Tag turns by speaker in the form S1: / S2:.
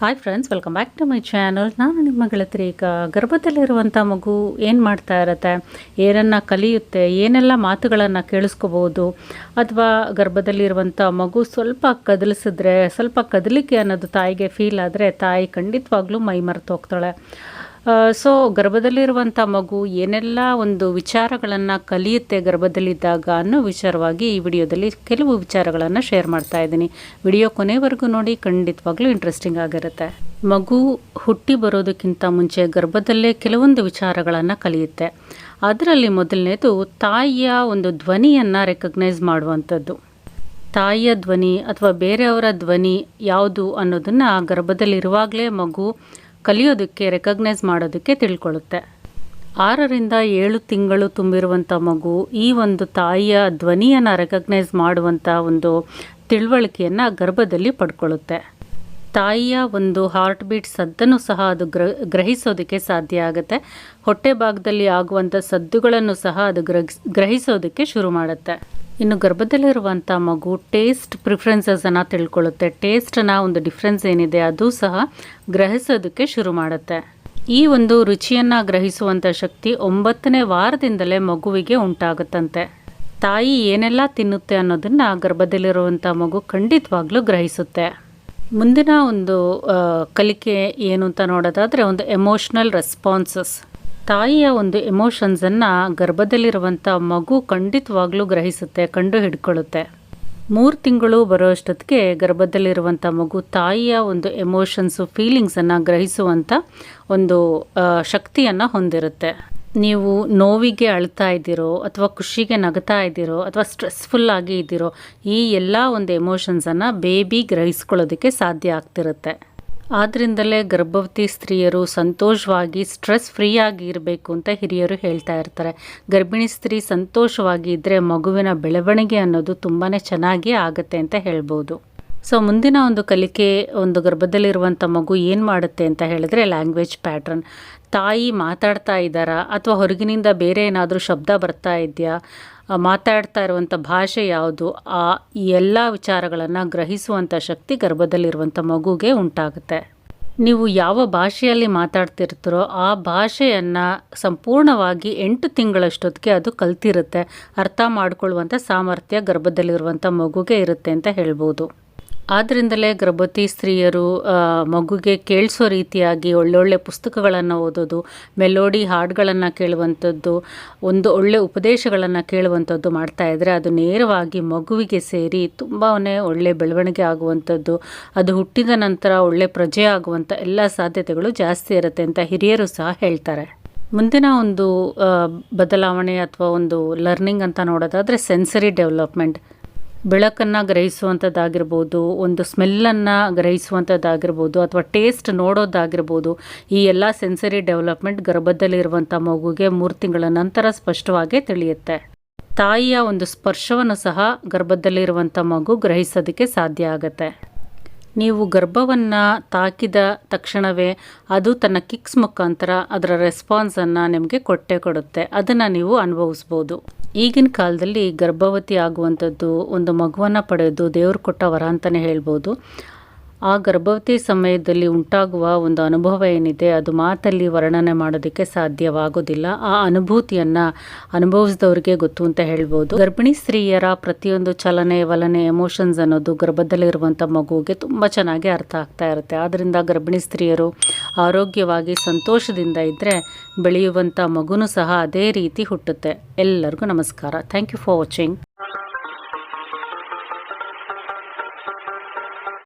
S1: Hi friends welcome back to my channel ನಾನು ನಿಮ್ಮ ಗೆಳತಿರಿ ಈಗ ಗರ್ಭದಲ್ಲಿರುವಂಥ ಮಗು ಏನು ಮಾಡ್ತಾ ಇರುತ್ತೆ? ಏನನ್ನು ಕಲಿಯುತ್ತೆ? ಏನೆಲ್ಲ ಮಾತುಗಳನ್ನು ಕೇಳಿಸ್ಕೋಬೋದು ಅಥವಾ ಗರ್ಭದಲ್ಲಿರುವಂಥ ಮಗು ಸ್ವಲ್ಪ ಕದಲಿಸಿದ್ರೆ, ಸ್ವಲ್ಪ ಕದಲಿಕೆ ಅನ್ನೋದು ತಾಯಿಗೆ ಫೀಲ್ ಆದರೆ ತಾಯಿ ಖಂಡಿತವಾಗ್ಲೂ ಮೈ ಮರೆತು ಹೋಗ್ತಾಳೆ ಸೊ ಗರ್ಭದಲ್ಲಿರುವಂಥ ಮಗು ಏನೆಲ್ಲ ಒಂದು ವಿಚಾರಗಳನ್ನು ಕಲಿಯುತ್ತೆ ಗರ್ಭದಲ್ಲಿದ್ದಾಗ ಅನ್ನೋ ವಿಚಾರವಾಗಿ ಈ ವಿಡಿಯೋದಲ್ಲಿ ಕೆಲವು ವಿಚಾರಗಳನ್ನು ಶೇರ್ ಮಾಡ್ತಾ ಇದ್ದೀನಿ. ವಿಡಿಯೋ ಕೊನೆವರೆಗೂ ನೋಡಿ, ಖಂಡಿತವಾಗ್ಲೂ ಇಂಟ್ರೆಸ್ಟಿಂಗ್ ಆಗಿರುತ್ತೆ. ಮಗು ಹುಟ್ಟಿ ಬರೋದಕ್ಕಿಂತ ಮುಂಚೆ ಗರ್ಭದಲ್ಲೇ ಕೆಲವೊಂದು ವಿಚಾರಗಳನ್ನು ಕಲಿಯುತ್ತೆ. ಅದರಲ್ಲಿ ಮೊದಲನೇದು ತಾಯಿಯ ಒಂದು ಧ್ವನಿಯನ್ನು ರೆಕಗ್ನೈಸ್ ಮಾಡುವಂಥದ್ದು. ತಾಯಿಯ ಧ್ವನಿ ಅಥವಾ ಬೇರೆಯವರ ಧ್ವನಿ ಯಾವುದು ಅನ್ನೋದನ್ನು ಗರ್ಭದಲ್ಲಿರುವಾಗಲೇ ಮಗು ಕಲಿಯೋದಕ್ಕೆ ರೆಕಗ್ನೈಸ್ ಮಾಡೋದಕ್ಕೆ ತಿಳ್ಕೊಳ್ಳುತ್ತೆ. ಆರರಿಂದ ಏಳು ತಿಂಗಳು ತುಂಬಿರುವಂಥ ಮಗು ಈ ಒಂದು ತಾಯಿಯ ಧ್ವನಿಯನ್ನು ರೆಕಗ್ನೈಸ್ ಮಾಡುವಂಥ ಒಂದು ತಿಳುವಳಿಕೆಯನ್ನು ಗರ್ಭದಲ್ಲಿ ಪಡ್ಕೊಳ್ಳುತ್ತೆ. ತಾಯಿಯ ಒಂದು ಹಾರ್ಟ್ ಬೀಟ್ ಸದ್ದನ್ನು ಸಹ ಅದು ಗ್ರ, ಗ್ರಹಿಸೋದಕ್ಕೆ ಸಾಧ್ಯ ಆಗುತ್ತೆ. ಹೊಟ್ಟೆ ಭಾಗದಲ್ಲಿ ಆಗುವಂಥ ಸದ್ದುಗಳನ್ನು ಸಹ ಅದು ಗ್ರಹಿಸ್ ಗ್ರಹಿಸೋದಕ್ಕೆ ಶುರು ಮಾಡುತ್ತೆ. ಇನ್ನು ಗರ್ಭದಲ್ಲಿರುವಂಥ ಮಗು ಟೇಸ್ಟ್ ಪ್ರಿಫರೆನ್ಸಸನ್ನು ತಿಳ್ಕೊಳ್ಳುತ್ತೆ. ಟೇಸ್ಟನ್ನ ಒಂದು ಡಿಫ್ರೆನ್ಸ್ ಏನಿದೆ ಅದು ಸಹ ಗ್ರಹಿಸೋದಕ್ಕೆ ಶುರು ಮಾಡುತ್ತೆ. ಈ ಒಂದು ರುಚಿಯನ್ನು ಗ್ರಹಿಸುವಂಥ ಶಕ್ತಿ ಒಂಬತ್ತನೇ ವಾರದಿಂದಲೇ ಮಗುವಿಗೆ ಉಂಟಾಗುತ್ತಂತೆ. ತಾಯಿ ಏನೆಲ್ಲ ತಿನ್ನುತ್ತೆ ಅನ್ನೋದನ್ನು ಗರ್ಭದಲ್ಲಿರುವಂಥ ಮಗು ಖಂಡಿತವಾಗ್ಲೂ ಗ್ರಹಿಸುತ್ತೆ. ಮುಂದಿನ ಒಂದು ಕಲಿಕೆ ಏನು ಅಂತ ನೋಡೋದಾದರೆ ಒಂದು ಎಮೋಷ್ನಲ್ ರೆಸ್ಪಾನ್ಸಸ್ ತಾಯಿಯ ಒಂದು ಎಮೋಷನ್ಸನ್ನು ಗರ್ಭದಲ್ಲಿರುವಂಥ ಮಗು ಖಂಡಿತವಾಗ್ಲೂ ಗ್ರಹಿಸುತ್ತೆ ಕಂಡು ಹಿಡ್ಕೊಳ್ಳುತ್ತೆ ಮೂರು ತಿಂಗಳು ಬರೋ ಅಷ್ಟೊತ್ತಿಗೆ ಗರ್ಭದಲ್ಲಿರುವಂಥ ಮಗು ತಾಯಿಯ ಒಂದು ಎಮೋಷನ್ಸು ಫೀಲಿಂಗ್ಸನ್ನು ಗ್ರಹಿಸುವಂಥ ಒಂದು ಶಕ್ತಿಯನ್ನು ಹೊಂದಿರುತ್ತೆ. ನೀವು ನೋವಿಗೆ ಅಳ್ತಾ ಇದ್ದೀರೋ, ಅಥವಾ ಖುಷಿಗೆ ನಗ್ತಾ ಇದ್ದೀರೋ, ಅಥವಾ ಸ್ಟ್ರೆಸ್ಫುಲ್ ಆಗಿ ಇದ್ದೀರೋ, ಈ ಎಲ್ಲ ಒಂದು ಎಮೋಷನ್ಸನ್ನು ಬೇಬಿ ಗ್ರಹಿಸ್ಕೊಳ್ಳೋದಕ್ಕೆ ಸಾಧ್ಯ ಆಗ್ತಿರುತ್ತೆ. ಆದ್ದರಿಂದಲೇ ಗರ್ಭವತಿ ಸ್ತ್ರೀಯರು ಸಂತೋಷವಾಗಿ ಸ್ಟ್ರೆಸ್ ಫ್ರೀ ಆಗಿ ಇರಬೇಕು ಅಂತ ಹಿರಿಯರು ಹೇಳ್ತಾ ಇರ್ತಾರೆ. ಗರ್ಭಿಣಿ ಸ್ತ್ರೀ ಸಂತೋಷವಾಗಿ ಇದ್ದರೆ ಮಗುವಿನ ಬೆಳವಣಿಗೆ ಅನ್ನೋದು ತುಂಬಾ ಚೆನ್ನಾಗಿ ಆಗುತ್ತೆ ಅಂತ ಹೇಳ್ಬೋದು. ಸೊ ಮುಂದಿನ ಒಂದು ಕಲಿಕೆ, ಒಂದು ಗರ್ಭದಲ್ಲಿರುವಂಥ ಮಗು ಏನು ಮಾಡುತ್ತೆ ಅಂತ ಹೇಳಿದ್ರೆ ಲ್ಯಾಂಗ್ವೇಜ್ ಪ್ಯಾಟ್ರನ್ ತಾಯಿ ಮಾತಾಡ್ತಾ ಇದ್ದಾರಾ? ಅಥವಾ ಹೊರಗಿನಿಂದ ಬೇರೆ ಏನಾದರೂ ಶಬ್ದ ಬರ್ತಾ ಇದೆಯಾ? ಮಾತಾಡ್ತಾ ಇರುವಂಥ ಭಾಷೆ ಯಾವುದು? ಆ ಎಲ್ಲ ವಿಚಾರಗಳನ್ನು ಗ್ರಹಿಸುವಂಥ ಶಕ್ತಿ ಗರ್ಭದಲ್ಲಿರುವಂಥ ಮಗುಗೆ ಉಂಟಾಗುತ್ತೆ. ನೀವು ಯಾವ ಭಾಷೆಯಲ್ಲಿ ಮಾತಾಡ್ತಿರ್ತೀರೋ ಆ ಭಾಷೆಯನ್ನು ಸಂಪೂರ್ಣವಾಗಿ ಎಂಟು ತಿಂಗಳಷ್ಟೊತ್ತಿಗೆ ಅದು ಕಲ್ತಿರುತ್ತೆ. ಅರ್ಥ ಮಾಡಿಕೊಳ್ಳುವಂಥ ಸಾಮರ್ಥ್ಯ ಗರ್ಭದಲ್ಲಿರುವಂಥ ಮಗುಗೆ ಇರುತ್ತೆ ಅಂತ ಹೇಳ್ಬೋದು. ಆದ್ದರಿಂದಲೇ ಗರ್ಭವತಿ ಸ್ತ್ರೀಯರು ಮಗುಗೆ ಕೇಳಿಸೋ ರೀತಿಯಾಗಿ ಒಳ್ಳೊಳ್ಳೆ ಪುಸ್ತಕಗಳನ್ನು ಓದೋದು, ಮೆಲೋಡಿ ಹಾಡುಗಳನ್ನು ಕೇಳುವಂಥದ್ದು, ಒಂದು ಒಳ್ಳೆ ಉಪದೇಶಗಳನ್ನು ಕೇಳುವಂಥದ್ದು ಇದ್ದರೆ ಅದು ನೇರವಾಗಿ ಮಗುವಿಗೆ ಸೇರಿ ತುಂಬಾ ಒಳ್ಳೆ ಬೆಳವಣಿಗೆ ಆಗುವಂಥದ್ದು, ಅದು ಹುಟ್ಟಿದ ನಂತರ ಒಳ್ಳೆ ಪ್ರಜೆ ಆಗುವಂಥ ಎಲ್ಲ ಸಾಧ್ಯತೆಗಳು ಜಾಸ್ತಿ ಇರುತ್ತೆ ಅಂತ ಹಿರಿಯರು ಸಹ ಹೇಳ್ತಾರೆ. ಮುಂದಿನ ಒಂದು ಬದಲಾವಣೆ ಅಥವಾ ಒಂದು ಲರ್ನಿಂಗ್ ಅಂತ ನೋಡೋದಾದರೆ ಸೆನ್ಸರಿ ಡೆವಲಪ್ಮೆಂಟ್. ಬೆಳಕನ್ನು ಗ್ರಹಿಸುವಂಥದ್ದಾಗಿರ್ಬೋದು, ಒಂದು ಸ್ಮೆಲ್ಲನ್ನು ಗ್ರಹಿಸುವಂಥದ್ದಾಗಿರ್ಬೋದು, ಅಥವಾ ಟೇಸ್ಟ್ ನೋಡೋದಾಗಿರ್ಬೋದು, ಈ ಎಲ್ಲ ಸೆನ್ಸರಿ ಡೆವಲಪ್ಮೆಂಟ್ ಗರ್ಭದಲ್ಲಿರುವಂಥ ಮಗುಗೆ ಮೂರು ತಿಂಗಳ ನಂತರ ಸ್ಪಷ್ಟವಾಗಿ ತಿಳಿಯುತ್ತೆ. ತಾಯಿಯ ಒಂದು ಸ್ಪರ್ಶವನ್ನು ಸಹ ಗರ್ಭದಲ್ಲಿರುವಂಥ ಮಗು ಗ್ರಹಿಸೋದಕ್ಕೆ ಸಾಧ್ಯ ಆಗುತ್ತೆ. ನೀವು ಗರ್ಭವನ್ನು ತಾಕಿದ ತಕ್ಷಣವೇ ಅದು ತನ್ನ ಕಿಕ್ಸ್ ಮುಖಾಂತರ ಅದರ ರೆಸ್ಪಾನ್ಸನ್ನು ನಿಮಗೆ ಕೊಟ್ಟೆ ಕೊಡುತ್ತೆ. ಅದನ್ನು ನೀವು ಅನುಭವಿಸ್ಬೋದು. ಈಗಿನ ಕಾಲದಲ್ಲಿ ಗರ್ಭವತಿ ಆಗುವಂಥದ್ದು ಒಂದು ಮಗುವನ್ನು ಪಡೆದು ದೇವರು ಕೊಟ್ಟ ವರ ಅಂತಲೇ ಹೇಳ್ಬೋದು. ಆ ಗರ್ಭವತಿ ಸಮಯದಲ್ಲಿ ಉಂಟಾಗುವ ಒಂದು ಅನುಭವ ಏನಿದೆ, ಅದು ಮಾತಲ್ಲಿ ವರ್ಣನೆ ಮಾಡೋದಕ್ಕೆ ಸಾಧ್ಯವಾಗೋದಿಲ್ಲ ಆ ಅನುಭೂತಿಯನ್ನು ಅನುಭವಿಸಿದವ್ರಿಗೆ ಗೊತ್ತು ಅಂತ ಹೇಳ್ಬೋದು. ಗರ್ಭಿಣಿ ಸ್ತ್ರೀಯರ ಪ್ರತಿಯೊಂದು ಚಲನೆ, ವಲನೆ ಎಮೋಷನ್ಸ್ ಅನ್ನೋದು ಗರ್ಭದಲ್ಲಿರುವಂಥ ಮಗುವಿಗೆ ತುಂಬ ಚೆನ್ನಾಗಿ ಅರ್ಥ ಆಗ್ತಾ ಇರುತ್ತೆ. ಆದ್ದರಿಂದ ಗರ್ಭಿಣಿ ಸ್ತ್ರೀಯರು ಆರೋಗ್ಯವಾಗಿ ಸಂತೋಷದಿಂದ ಇದ್ದರೆ ಬೆಳೆಯುವಂಥ ಮಗುನೂ ಸಹ ಅದೇ ರೀತಿ ಹುಟ್ಟುತ್ತೆ. ಎಲ್ಲರಿಗೂ ನಮಸ್ಕಾರ. Thank you for watching